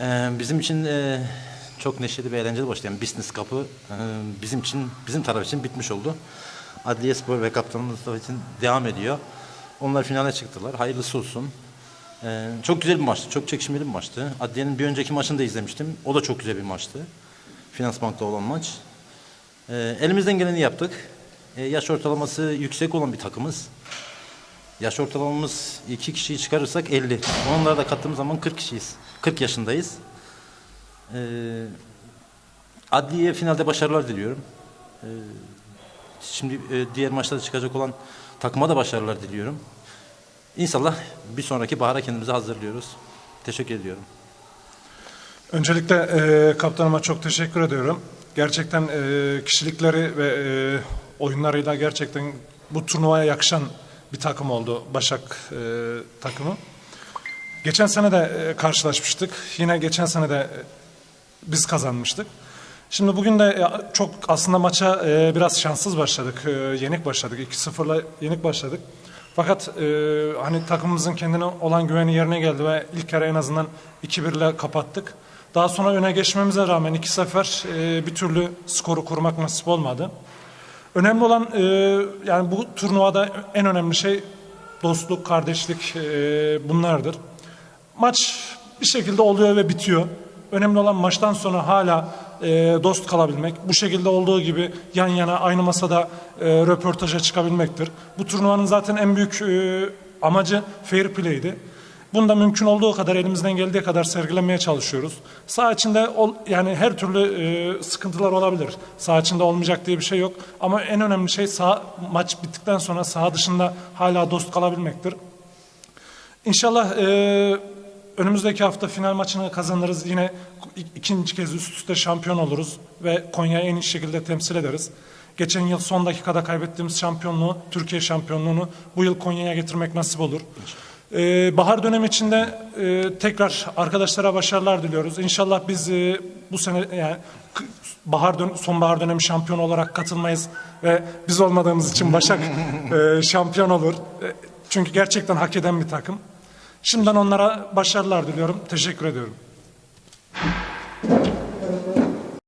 Ee, bizim için e, çok neşeli ve eğlenceli başlayan Business Cup'ı e, bizim için, bizim taraf için bitmiş oldu. Adliye Spor ve kaptanımız da için devam ediyor. Onlar finale çıktılar. Hayırlısı olsun. Ee, çok güzel bir maçtı. Çok çekişmeli bir maçtı. Adliye'nin bir önceki maçını da izlemiştim. O da çok güzel bir maçtı. Finans Bank'ta olan maç. Ee, elimizden geleni yaptık. Ee, yaş ortalaması yüksek olan bir takımız. Yaş ortalamamız iki kişiyi çıkarırsak 50. Onlara da kattığımız zaman 40 kişiyiz. 40 yaşındayız. Ee, Adliye finalde başarılar diliyorum. Ee, şimdi e, diğer maçlarda çıkacak olan takıma da başarılar diliyorum. İnşallah bir sonraki bahara kendimizi hazırlıyoruz. Teşekkür ediyorum. Öncelikle e, kaptanıma çok teşekkür ediyorum. Gerçekten e, kişilikleri ve e, oyunlarıyla gerçekten bu turnuvaya yakışan bir takım oldu Başak e, takımı. Geçen sene de e, karşılaşmıştık. Yine geçen sene de e, biz kazanmıştık. Şimdi bugün de çok aslında maça e, biraz şanssız başladık. E, yenik başladık. 2-0'la yenik başladık. Fakat e, hani takımımızın kendine olan güveni yerine geldi ve ilk kere en azından 2-1 ile kapattık. Daha sonra öne geçmemize rağmen iki sefer e, bir türlü skoru kurmak nasip olmadı. Önemli olan e, yani bu turnuvada en önemli şey dostluk, kardeşlik e, bunlardır. Maç bir şekilde oluyor ve bitiyor. Önemli olan maçtan sonra hala e, dost kalabilmek. Bu şekilde olduğu gibi yan yana aynı masada e, röportaja çıkabilmektir. Bu turnuvanın zaten en büyük e, amacı fair play'di. Bunu da mümkün olduğu kadar elimizden geldiği kadar sergilemeye çalışıyoruz. Sağ içinde ol, yani her türlü e, sıkıntılar olabilir. Sağ içinde olmayacak diye bir şey yok. Ama en önemli şey sağ maç bittikten sonra sağ dışında hala dost kalabilmektir. İnşallah e, önümüzdeki hafta final maçını kazanırız. Yine ikinci kez üst üste şampiyon oluruz ve Konya'yı en iyi şekilde temsil ederiz. Geçen yıl son dakikada kaybettiğimiz şampiyonluğu, Türkiye şampiyonluğunu bu yıl Konya'ya getirmek nasip olur. Ee, bahar dönemi içinde e, tekrar arkadaşlara başarılar diliyoruz. İnşallah biz e, bu sene yani k- bahar dön sonbahar dönemi şampiyon olarak katılmayız ve biz olmadığımız için Başak e, şampiyon olur. E, çünkü gerçekten hak eden bir takım. Şimdiden onlara başarılar diliyorum. Teşekkür ediyorum.